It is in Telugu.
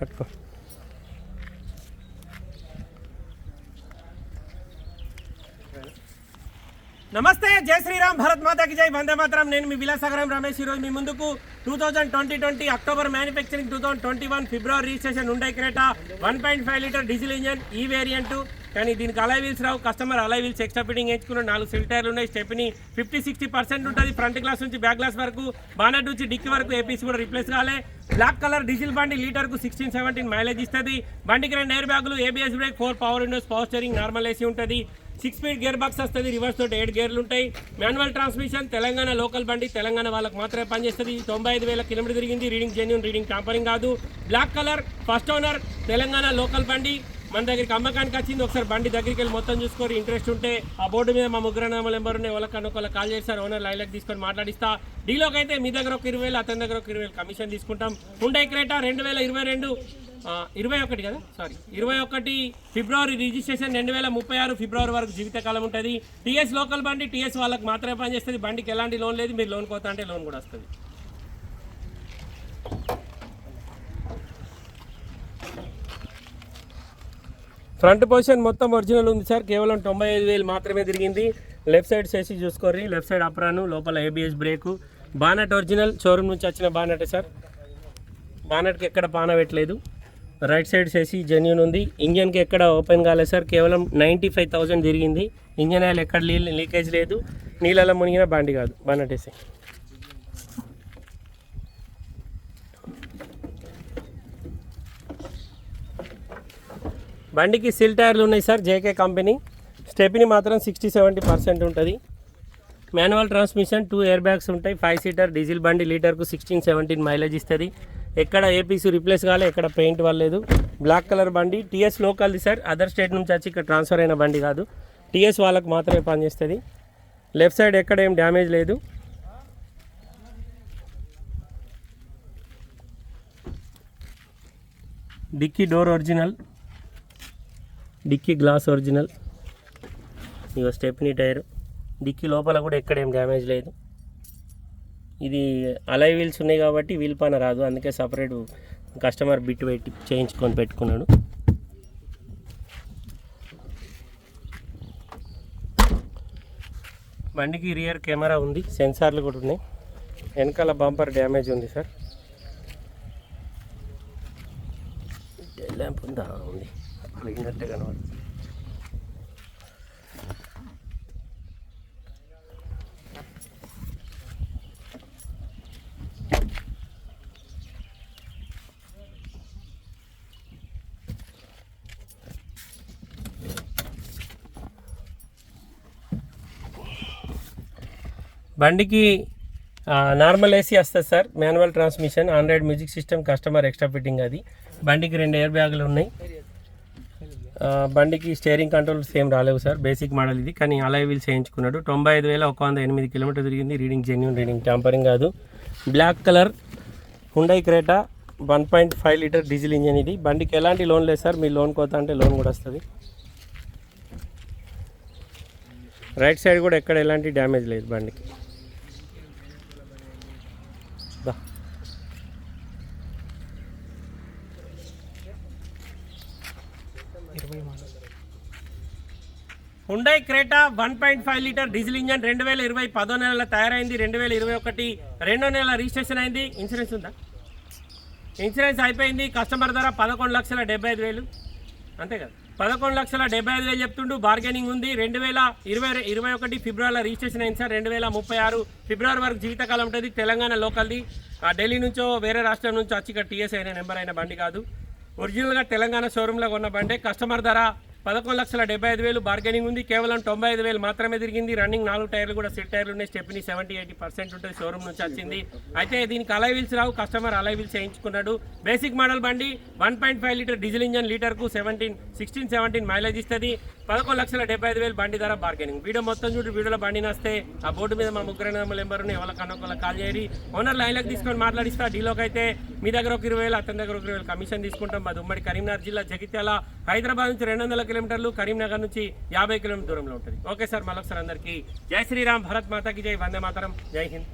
কাট কর నమస్తే జై శ్రీరామ్ భరత్ మాతాకి జై వందే మాత్రం. నేను మీ విలాసగరం రమేష్ ఈరోజు మీ ముందుకు. Two thousand twenty twenty October manufacturing two thousand twenty one February registration ఉండే Creta. One point five litre diesel engine ఈ వేరియంట్ కానీ దీనికి అలై వీల్స్ రావు. Customer alloy wheels extra fitting వేయించుకున్న నాలుగు సిల్టైర్లు ఉన్నాయి. స్టెప్ని ఫిఫ్టీ సిక్స్టీ పర్సెంట్ ఉంటుంది. ఫ్రంట్ గ్లాస్ నుంచి బ్యాక్ గ్లాస్ వరకు బానట్ నుంచి డిక్కి వరకు ఏపీసీ కూడా రిప్లేస్ కాలే. బ్లాక్ కలర్ డీజిల్ బండి లీటర్కు సిక్స్టీన్ సెవెంటీన్ మైలేజ్ ఇస్తుంది. బండికి రెండు ఎయిర్ బ్యాగులు ABS brake four power windows power steering normal AC ఉంటుంది. సిక్స్ స్పీడ్ గేర్ బాక్స్ వస్తుంది రివర్స్ తోటి ఏడు గేర్లు ఉంటాయి. మాన్యువల్ ట్రాన్స్మిషన్ తెలంగాణ లోకల్ బండి తెలంగాణ వాళ్ళకి మాత్రమే పనిచేస్తుంది. తొంభై ఐదు వేల కిలోమీటర్ తిరిగింది రీడింగ్ జెన్యున్ రీడింగ్ టాంపరింగ్ కాదు. Black colour first owner Telangana local బండి. మన దగ్గరికి అమ్మకానికి వచ్చింది ఒకసారి బండి దగ్గరికి వెళ్ళి మొత్తం చూసుకొని ఇంట్రెస్ట్ ఉంటే ఆ బోర్డు మీద మా ముగ్గురు నామలు నెంబర్ ఉన్నాయి వాళ్ళకన్నా ఒకళ్ళు కాల్ చేస్తారు ఓనర్ లైలకు తీసుకొని మాట్లాడిస్తా. డీలోకి అయితే మీ దగ్గర ఒక ఇరవై వేలు అతని దగ్గర ఒక ఇరవై వేలు కమిషన్ తీసుకుంటాం. ఉండే క్రేటా రెండు వేల ఇరవై రెండు. ఇరవై ఒకటి కదా? సారీ ఇరవై ఒకటి ఫిబ్రవరి రిజిస్ట్రేషన్ రెండు వేల ముప్పై ఆరు ఫిబ్రవరి వరకు జీవితకాలం ఉంటుంది. టీఎస్ లోకల్ బండి టీఎస్ వాళ్ళకి మాత్రమే పనిచేస్తుంది. బండికి ఎలాంటి లోన్ లేదు. మీరు లోన్ కోతా అంటే లోన్ కూడా వస్తుంది. ఫ్రంట్ పొజిషన్ మొత్తం ఒరిజినల్ ఉంది సార్. కేవలం తొంభై ఐదు వేలు మాత్రమే తిరిగింది. లెఫ్ట్ సైడ్ చేసి చూసుకోర్రి. లెఫ్ట్ సైడ్ అప్రాను లోపల ABS brake bonnet original showroom నుంచి వచ్చిన బానట్ సార్. బానట్కి ఎక్కడ పాన పెట్టలేదు. రైట్ సైడ్ చేసి జెన్యున్ ఉంది. ఇంజన్కి ఎక్కడ ఓపెన్ కాలేదు సార్. కేవలం నైంటీ ఫైవ్ థౌజండ్ తిరిగింది. ఇంజన్ ఆయిల్ ఎక్కడ నీళ్ళు లీకేజ్ లేదు. నీళ్ళలో మునిగిన బండి కాదు. బానట్ బండికి సిల్ టైర్లు ఉన్నాయి సార్ జేకే కంపెనీ. స్టెప్ని మాత్రం సిక్స్టీ సెవెంటీ పర్సెంట్ ఉంటుంది. Manual transmission two air bags ఉంటాయి. ఫైవ్ సీటర్ డీజిల్ బండి లీటర్కు సిక్స్టీన్ సెవెంటీన్ మైలేజ్ ఇస్తుంది. ఎక్కడ ఏపీసీ రిప్లేస్ కాలే ఎక్కడ పెయింట్ వల్లేదు బ్లాక్ కలర్ బండి టీఎస్ లోకల్ది సార్ అదర్ స్టేట్ నుంచి వచ్చి ఇక్కడ ట్రాన్స్ఫర్ అయిన బండి కాదు. టీఎస్ వాళ్ళకు మాత్రమే పనిచేస్తుంది. లెఫ్ట్ సైడ్ ఎక్కడ ఏం డ్యామేజ్ లేదు. Dicky door original dicky glass original ఇక స్టెప్నీ టైర్ డిక్కీ లోపల కూడా ఎక్కడ ఏం డ్యామేజ్ లేదు. ఇది అలై వీల్స్ ఉన్నాయి కాబట్టి వీల్ పైన రాదు. అందుకే సపరేట్ కస్టమర్ బిట్ పెట్టి చేయించుకొని పెట్టుకున్నాడు. బండికి రియర్ కెమెరా ఉంది. సెన్సార్లు కూడా ఉన్నాయి. వెనకాల బంపర్ డ్యామేజ్ ఉంది సార్ ల్యాంప్ ఉందా? ఉంది. అలాగే కనబడుతుంది. బండికి నార్మల్ ఏసీ వస్తుంది sir. Manual transmission Android music system customer extra fitting అది. బండికి రెండు ఎయిర్ బ్యాగులు ఉన్నాయి. బండికి స్టీరింగ్ కంట్రోల్ సేమ్ రాలేవు సార్. బేసిక్ మోడల్ ఇది. కానీ అలై వీల్స్ చేయించుకున్నాడు తొంభై ఐదు వేల ఒక వంద ఎనిమిది కిలోమీటర్ తిరిగింది. Reading genuine reading. ట్యాంపరింగ్ కాదు. Black colour Hyundai Creta one point five litre diesel engine ఇది. బండికి ఎలాంటి లోన్ లేదు సార్. మీ లోన్ కోత అంటే లోన్ కూడా వస్తుంది. రైట్ సైడ్ కూడా ఎక్కడ ఎలాంటి డ్యామేజ్ లేదు బండికి. Hyundai Creta one point five litre diesel engine రెండు వేల ఇరవై పదో నెలల తయారైంది రెండు వేల ఇరవై ఒకటి రెండో నెల రిజిస్ట్రేషన్ అయింది. ఇన్సూరెన్స్ ఉందా? ఇన్సూరెన్స్ అయిపోయింది. కస్టమర్ ధర పదకొండు లక్షల డెబ్బై ఐదు వేలు. అంతే కదా? పదకొండు లక్షల డెబ్బై ఐదు వేలు చెప్తుండు బార్గెనింగ్ ఉంది. రెండు వేల ఇరవై ఇరవై ఒకటి ఫిబ్రవరిలో రిజిస్ట్రేషన్ అయింది సార్. రెండు వేల ముప్పై ఆరు ఫిబ్రవరి వరకు జీవితకాలం ఉంటుంది. తెలంగాణ లోకల్ది. ఆ ఢిల్లీ నుంచో వేరే రాష్ట్రం నుంచో వచ్చి ఇక్కడ టీఎస్ అయిన నెంబర్ అయిన బండి కాదు. ఒరిజినల్గా తెలంగాణ షోరూంలో కొన్న బండి. కస్టమర్ ధర పదకొండు లక్షల డెబ్బై ఐదు వేలు. బార్గెనింగ్ ఉంది. కేవలం తొంభై ఐదు వేలు మాత్రమే తిరిగింది. రన్నింగ్ నాలుగు టైర్లు కూడా సెట్ టైర్లు ఉన్నాయి. స్టెప్ని సెవెంటీ ఎయిటీ పర్సెంట్ ఉంటుంది. షోరూమ్ నుంచి వచ్చింది. అయితే దీనికి అలై వీల్స్ రావు. కస్టమర్ అలై వీల్స్ చేయించుకున్నాడు బేసిక్ మోడల్ బండి one point five litre diesel engine లీటర్కు seventeen sixteen seventeen mileage ఇస్తుంది. పదకొండు లక్షల డెబ్బై ఐదు వేలు బండి ధర బార్గెనింగ్. వీడియో మొత్తం చూడు. వీడియోలో బండి నస్తే. ఆ బోర్డు మీద మా ముగ్గురు నెంబర్ని ఎవరికన్నా ఒకళ్ళ కాల్ చేయరి ఓనర్ లైన్లకు తీసుకొని మాట్లాడిస్తా. డీలోకి అయితే మీ దగ్గర ఒక ఇరవై వేలు అతని దగ్గర ఒక ఇరవై కమిషన్ తీసుకుంటాం. మాది ఉమ్మడి కరీంనగర్ జిల్లా జగిత్యాల. హైదరాబాద్ నుంచి రెండు వందల కిలోమీటర్లు కరీంనగర్ నుంచి యాభై కిలోమీటర్ దూరంలో ఉంటుంది. ఓకే సార్ మరొకసారి అందరికీ జై శ్రీరామ్ భరత్ మాతాకి జై వందే మాతరం జై హింద్.